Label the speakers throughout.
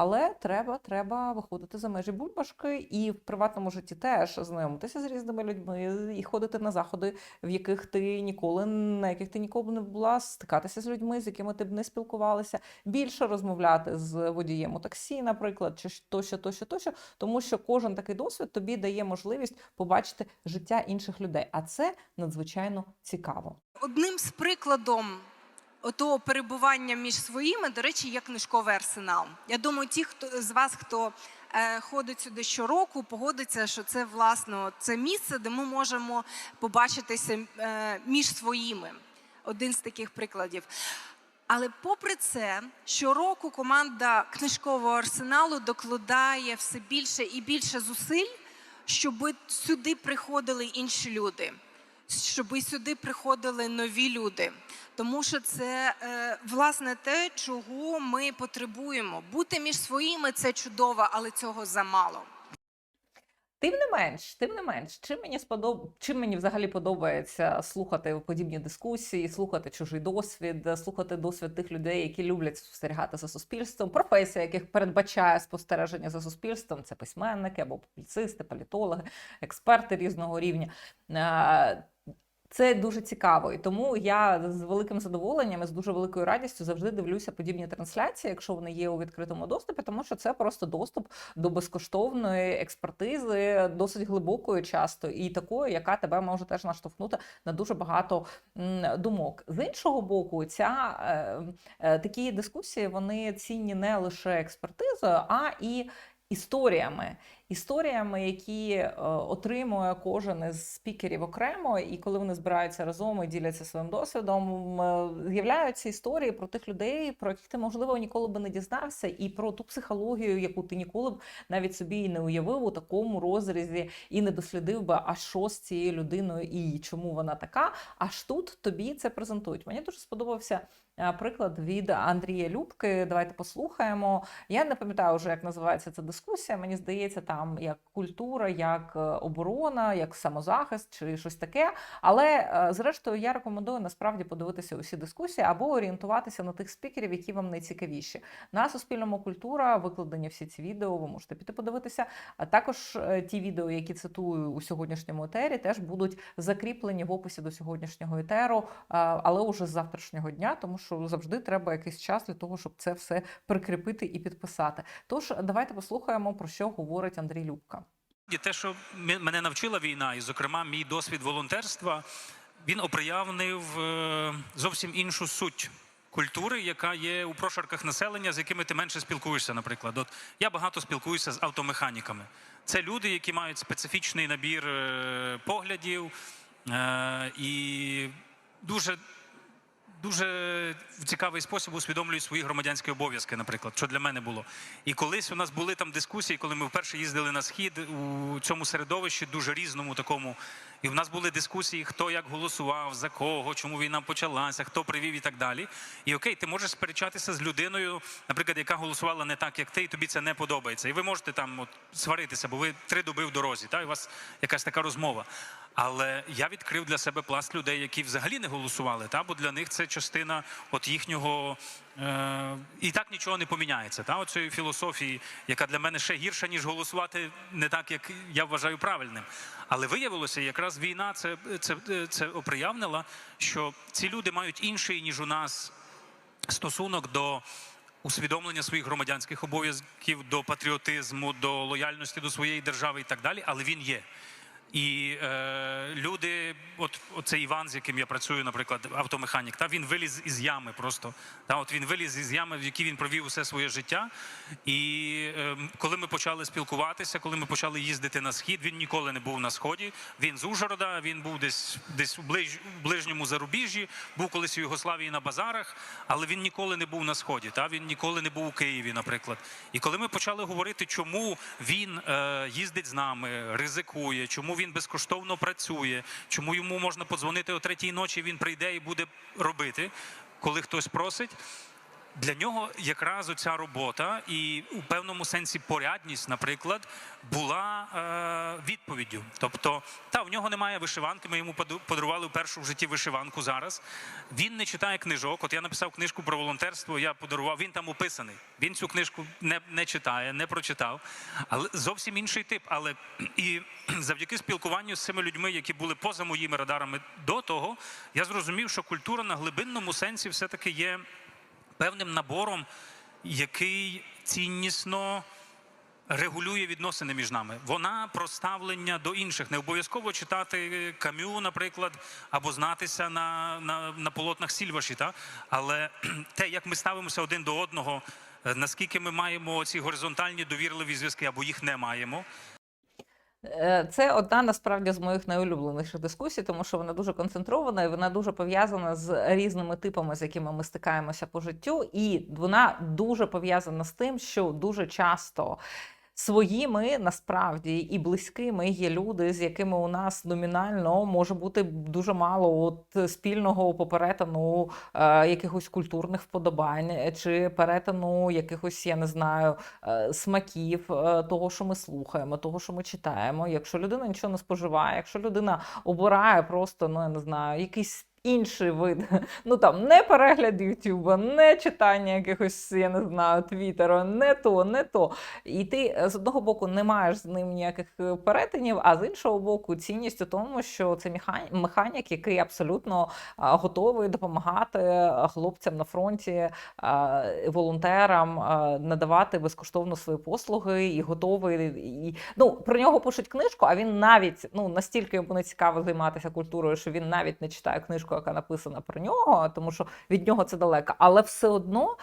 Speaker 1: Але треба, треба виходити за межі бульбашки і в приватному житті теж знайомитися з різними людьми і ходити на заходи, в яких ти ніколи на яких ти ніколи не була, стикатися з людьми, з якими ти б не спілкувалася, більше розмовляти з водієм у таксі, наприклад, чи тощо, тощо, тощо, тому що кожен такий досвід тобі дає можливість побачити життя інших людей, а це надзвичайно цікаво.
Speaker 2: Одним з прикладом того перебування між своїми, до речі, є книжковий арсенал. Я думаю, ті, хто з вас, хто е, ходить сюди щороку, погодиться, що це власне це місце, де ми можемо побачитися е, між своїми. Один з таких прикладів. Але попри це, щороку команда книжкового арсеналу докладає все більше і більше зусиль, щоб сюди приходили інші люди, щоб сюди приходили нові люди. Тому що це е, власне те, чого ми потребуємо. Бути між своїми це чудово, але цього замало.
Speaker 1: Тим не менш, тим не менш, чим мені сподоб... чим мені взагалі подобається слухати подібні дискусії, слухати чужий досвід, слухати досвід тих людей, які люблять спостерігати за суспільством, професія, яких передбачає спостереження за суспільством, це письменники або публіцисти, політологи, експерти різного рівня. Це дуже цікаво, і тому я з великим задоволенням і з дуже великою радістю завжди дивлюся подібні трансляції, якщо вони є у відкритому доступі, тому що це просто доступ до безкоштовної експертизи, досить глибокої, часто і такої, яка тебе може теж наштовхнути на дуже багато думок. З іншого боку, ця е, е, такі дискусії вони цінні не лише експертизою, а і історіями. Історіями, які е, отримує кожен із спікерів окремо, і коли вони збираються разом і діляться своїм досвідом, е, з'являються історії про тих людей, про яких ти можливо ніколи би не дізнався, і про ту психологію, яку ти ніколи б навіть собі і не уявив у такому розрізі, і не дослідив би, а що з цією людиною і чому вона така. Аж тут тобі це презентують. Мені дуже сподобався. Е, Приклад від Андрія Любки. Давайте послухаємо. Я не пам'ятаю вже, як називається ця дискусія. Мені здається, там як культура, як е, оборона, як самозахист чи щось таке. Але е, зрештою я рекомендую насправді подивитися усі дискусії або орієнтуватися на тих спікерів, які вам найцікавіші. На Суспільному культура викладені всі ці відео. Ви можете піти подивитися. А також ті відео, які цитую у сьогоднішньому етері, теж будуть закріплені в описі до сьогоднішнього етеру, але уже з завтрашнього дня, тому що завжди треба якийсь час для того, щоб це все прикріпити і підписати. Тож давайте послухаємо про що говорить Андрій Любка.
Speaker 3: Те, що мене навчила війна, і, зокрема, мій досвід волонтерства, він оприявнив е, зовсім іншу суть культури, яка є у прошарках населення, з якими ти менше спілкуєшся. Наприклад, от я багато спілкуюся з автомеханіками. Це люди, які мають специфічний набір е, поглядів е, і дуже дуже в цікавий спосіб усвідомлюють свої громадянські обов'язки, наприклад, що для мене було. І колись у нас були там дискусії, коли ми вперше їздили на схід у цьому середовищі, дуже різному такому. І в нас були дискусії, хто як голосував, за кого, чому війна почалася, хто привів і так далі. І окей, ти можеш сперечатися з людиною, наприклад, яка голосувала не так, як ти, і тобі це не подобається. І ви можете там от сваритися, бо ви три доби в дорозі, та і у вас якась така розмова. Але я відкрив для себе пласт людей, які взагалі не голосували, та бо для них це частина от їхнього е, і так нічого не поміняється. Та оцієї філософії, яка для мене ще гірша, ніж голосувати не так, як я вважаю правильним. Але виявилося, якраз війна це, це, це оприявнила, що ці люди мають інший ніж у нас стосунок до усвідомлення своїх громадянських обов'язків, до патріотизму, до лояльності до своєї держави і так далі, але він є. І е, люди, от оцей Іван, з яким я працюю, наприклад, автомеханік, та він виліз із ями просто. Та, от він виліз із ями, в якій він провів усе своє життя. І е, коли ми почали спілкуватися, коли ми почали їздити на схід, він ніколи не був на сході. Він з Ужгорода, він був десь десь у ближ, ближньому зарубіжжі, був колись у Югославії на базарах, але він ніколи не був на сході. Та він ніколи не був у Києві, наприклад. І коли ми почали говорити, чому він е, їздить з нами, ризикує, чому він безкоштовно працює, чому йому можна подзвонити о третій ночі, він прийде і буде робити, коли хтось просить. Для нього якраз оця робота і у певному сенсі порядність, наприклад, була е, відповіддю. Тобто, та в нього немає вишиванки. Ми йому подарували першу в житті вишиванку зараз. Він не читає книжок. От я написав книжку про волонтерство. Я подарував. Він там описаний. Він цю книжку не, не читає, не прочитав. Але зовсім інший тип. Але і завдяки спілкуванню з цими людьми, які були поза моїми радарами до того, я зрозумів, що культура на глибинному сенсі все-таки є певним набором, який ціннісно регулює відносини між нами. Вона про ставлення до інших. Не обов'язково читати кам'ю, наприклад, або знатися на, на, на полотнах Сільваші, та? але те, як ми ставимося один до одного, е, наскільки ми маємо ці горизонтальні довірливі зв'язки, або їх не маємо.
Speaker 1: Е, Це одна насправді з моїх найулюбленіших дискусій, тому що вона дуже концентрована і вона дуже пов'язана з різними типами, з якими ми стикаємося по життю, і вона дуже пов'язана з тим, що дуже часто. Своїми насправді і близькими є люди, з якими у нас номінально може бути дуже мало от спільного по е, якихось культурних вподобань е, чи перетину якихось, я не знаю, е, смаків е, того, що ми слухаємо, того, що ми читаємо. Якщо людина нічого не споживає, якщо людина обирає просто, ну я не знаю, якийсь. Інший вид, ну там не перегляд Ютуба, не читання якихось, я не знаю, Твіттера, не то, не то. І ти е, з одного боку не маєш з ним ніяких е, перетинів, а з іншого боку, цінність у тому, що це механік, який абсолютно готовий допомагати хлопцям на фронті, волонтерам надавати безкоштовно свої послуги і готовий. І, ну, про нього пишуть книжку, а він навіть ну, настільки йому не цікаво займатися культурою, що він навіть не читає книжку, яка написана про нього, тому що від нього це далеко. Але все одно.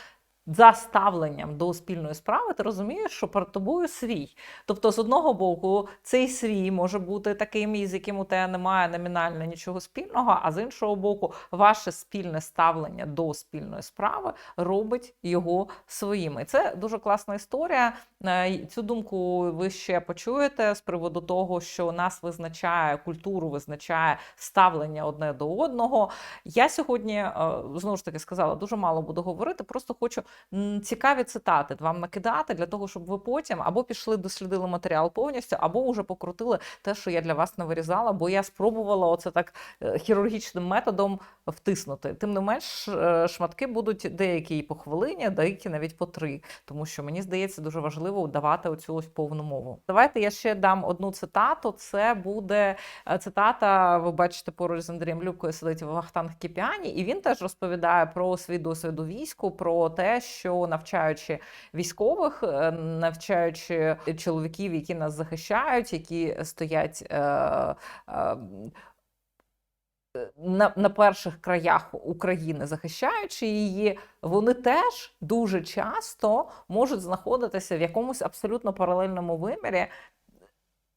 Speaker 1: За ставленням до спільної справи ти розумієш, що перед тобою свій. Тобто, з одного боку, цей свій може бути таким, із яким у тебе немає номінально нічого спільного, а з іншого боку, ваше спільне ставлення до спільної справи робить його своїм. І це дуже класна історія. Е, Цю думку ви ще почуєте з приводу того, що нас визначає культуру, визначає ставлення одне до одного. Я сьогодні е, знову ж таки сказала, дуже мало буду говорити. Просто хочу цікаві цитати вам накидати для того, щоб ви потім або пішли дослідили матеріал повністю, або вже покрутили те, що я для вас не вирізала, бо я спробувала оце так е, хірургічним методом втиснути. Тим не менш, е, шматки будуть деякі і по хвилині, деякі навіть по три, тому що мені здається дуже важливо давати оцю ось повну мову. Давайте я ще дам одну цитату. Це буде е, цитата. Ви бачите, поруч з Андрієм Любкою сидить Вахтанг Кіпіані, і він теж розповідає про свій досвід у війську, про те, що навчаючи військових, е, навчаючи чоловіків, які нас захищають, які стоять. Е, е, на, на перших краях України, захищаючи її, вони теж дуже часто можуть знаходитися в якомусь абсолютно паралельному вимірі,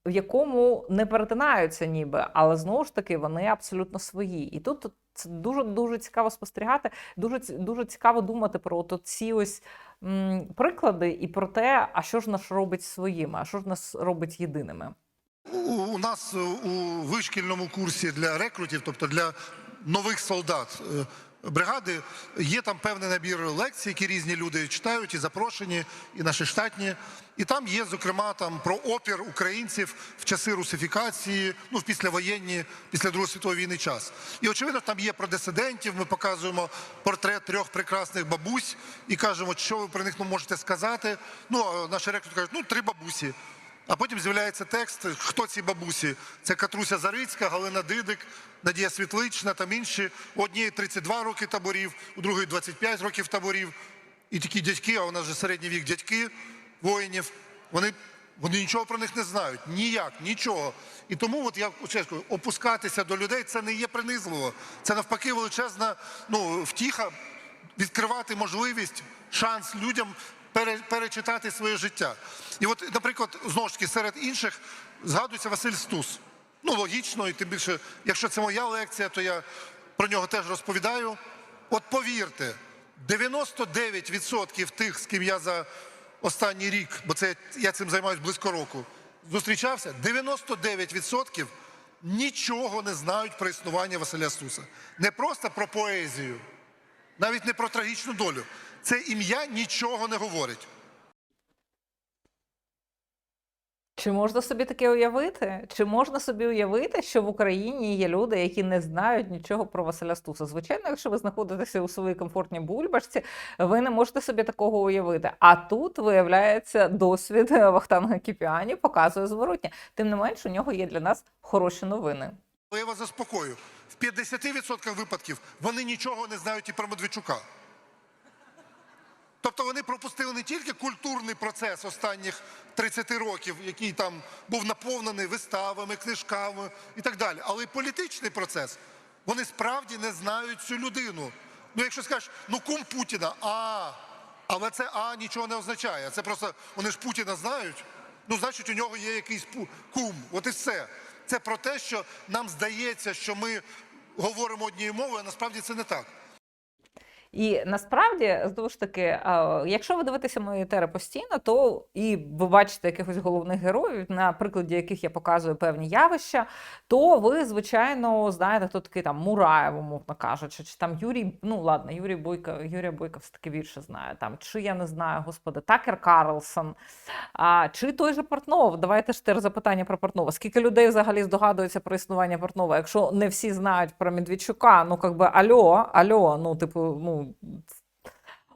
Speaker 1: в якому не перетинаються ніби, але знову ж таки вони абсолютно свої. І тут це дуже дуже цікаво спостерігати. Дуже дуже цікаво думати про от ці ось м, приклади і про те, а що ж нас робить своїми, а що ж нас робить єдиними.
Speaker 4: У, нас е, у вишкільному курсі для рекрутів, тобто для нових солдат е, бригади, є там певний набір лекцій, які різні люди читають, і запрошені, і наші штатні. І там є, зокрема, там про опір українців в часи русифікації, ну в післявоєнні, після Другої світової війни час. І очевидно, там є про дисидентів. Ми показуємо портрет трьох прекрасних бабусь і кажемо, що ви про них ну, можете сказати. Ну наші рекрути кажуть, ну три бабусі. А потім з'являється текст, хто ці бабусі. Це Катруся Зарицька, Галина Дидик, Надія Світлична, там інші. У однієї 32 роки таборів, у другої 25 років таборів. І такі дядьки, а у нас же середній вік дядьки воїнів, вони, вони нічого про них не знають. Ніяк, нічого. І тому, от я чесно, опускатися до людей це не є принизливо. Це навпаки величезна ну, втіха відкривати можливість, шанс людям перечитати своє життя. І от, наприклад, знову ж таки, серед інших згадується Василь Стус. Ну, логічно, і тим більше, якщо це моя лекція, то я про нього теж розповідаю. От повірте, 99% тих, з ким я за останній рік, бо це я цим займаюся близько року, зустрічався, 99% нічого не знають про існування Василя Стуса. Не просто про поезію, навіть не про трагічну долю. Це ім'я нічого не говорить.
Speaker 1: Чи можна собі таке уявити? Чи можна собі уявити, що в Україні є люди, які не знають нічого про Василя Стуса? Звичайно, якщо ви знаходитеся у своїй комфортній бульбашці, ви не можете собі такого уявити. А тут виявляється досвід Вахтанга Кіпіані показує зворотнє. Тим не менш, у нього є для нас хороші новини.
Speaker 4: Але я вас заспокою. В 50% випадків вони нічого не знають і про Медведчука. Тобто вони пропустили не тільки культурний процес останніх 30 років, який там був наповнений виставами, книжками і так далі, але й політичний процес. Вони справді не знають цю людину. Ну, якщо скажеш, ну кум Путіна, а, але це а нічого не означає. Це просто вони ж Путіна знають. Ну, значить, у нього є якийсь кум. От і все. Це про те, що нам здається, що ми говоримо однією мовою, а насправді це не так.
Speaker 1: І насправді, знову ж таки, якщо ви дивитеся мої етери постійно, то і ви бачите якихось головних героїв, на прикладі яких я показую певні явища, то ви, звичайно, знаєте, хто такий там Мураєв, умовно кажучи, чи там Юрій, ну ладно, Юрій Бойко, Юрія Бойко все таки більше знає, там, чи я не знаю, господи, Такер Карлсон, а, чи той же Портнов. Давайте ж тепер запитання про Портнова. Скільки людей взагалі здогадується про існування Портнова? Якщо не всі знають про Медведчука, ну как би альо, альо, ну типу, ну.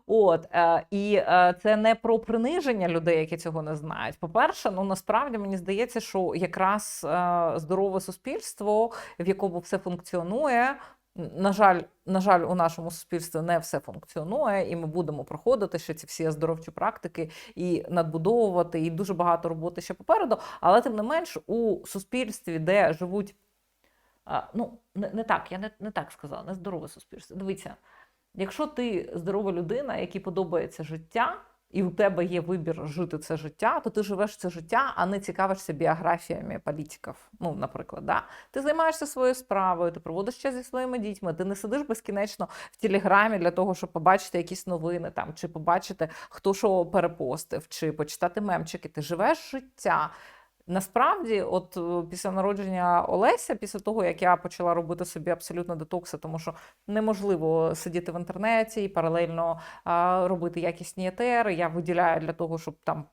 Speaker 1: От е, і е, це не про приниження людей, які цього не знають. По-перше, ну насправді мені здається, що якраз е, здорове суспільство, в якому все функціонує. На жаль, на жаль, у нашому суспільстві не все функціонує, і ми будемо проходити ще ці всі оздоровчі практики і надбудовувати, і дуже багато роботи ще попереду. Але тим не менш, у суспільстві, де живуть, ну не, не так, я не, не так сказала, не здорове суспільство. Дивіться, якщо ти здорова людина, якій подобається життя, і у тебе є вибір жити це життя, то ти живеш це життя, а не цікавишся біографіями політиків. Ну, наприклад, да? ти займаєшся своєю справою, ти проводиш час зі своїми дітьми, ти не сидиш безкінечно в телеграмі для того, щоб побачити якісь новини там, чи побачити, хто що перепостив, чи почитати мемчики. Ти живеш життя. Насправді, от е, після народження Олеся, після того як я почала робити собі абсолютно детокси, тому що неможливо сидіти в інтернеті і паралельно а, робити якісні етери. Я виділяю для того, щоб там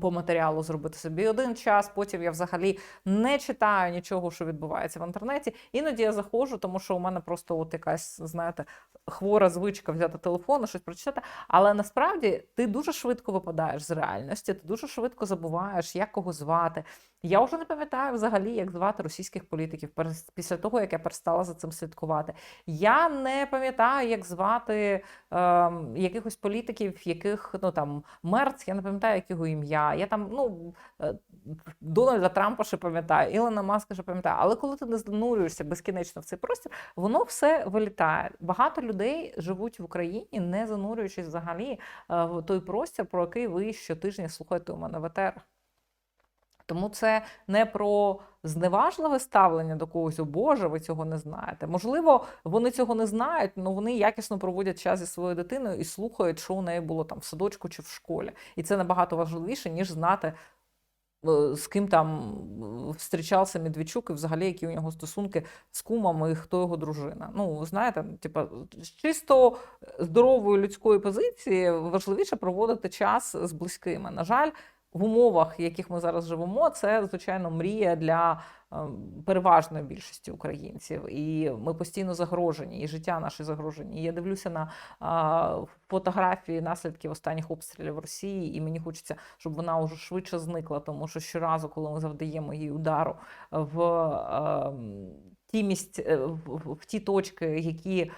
Speaker 1: по матеріалу зробити собі один час. Потім я взагалі не читаю нічого, що відбувається в інтернеті. Іноді я заходжу, тому що у мене просто от якась, знаєте, хвора звичка взяти телефон щось прочитати. Але насправді ти дуже швидко випадаєш з реальності, ти дуже швидко забуваєш, як кого звати. Я вже не пам'ятаю взагалі, як звати російських політиків після того, як я перестала за цим слідкувати. Я не пам'ятаю, як звати ем, якихось політиків, яких ну там Мерц, я не пам'ятаю, як його ім'я. Я там ну е, Дональда Трампа ще пам'ятаю, Ілона Маска ще пам'ятаю. Але коли ти не занурюєшся безкінечно в цей простір, воно все вилітає. Багато людей живуть в Україні, не занурюючись взагалі е, в той простір, про який ви щотижня слухаєте у мене в етерах. Тому це не про зневажливе ставлення до когось, о Боже, ви цього не знаєте. Можливо, вони цього не знають, але вони якісно проводять час зі своєю дитиною і слухають, що у неї було там в садочку чи в школі. І це набагато важливіше, ніж знати, е, з ким там е, зустрічався Медведчук і взагалі які у нього стосунки з кумом і хто його дружина. Ну, знаєте, типа, з чисто здорової людської позиції важливіше проводити час з близькими. На жаль, в умовах, в яких ми зараз живемо, це звичайно мрія для е, переважної більшості українців. І ми постійно загрожені, і життя наше загрожені. І я дивлюся на фотографії наслідків останніх обстрілів Росії, і мені хочеться, щоб вона вже швидше зникла, тому що щоразу, коли ми завдаємо їй удару в е, ті місць, е, в, в- в ті точки, які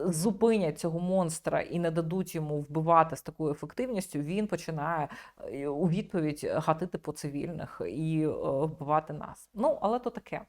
Speaker 1: зупинять цього монстра і не дадуть йому вбивати з такою ефективністю, він починає е, у відповідь гатити по цивільних і е, вбивати нас. Ну, але то таке.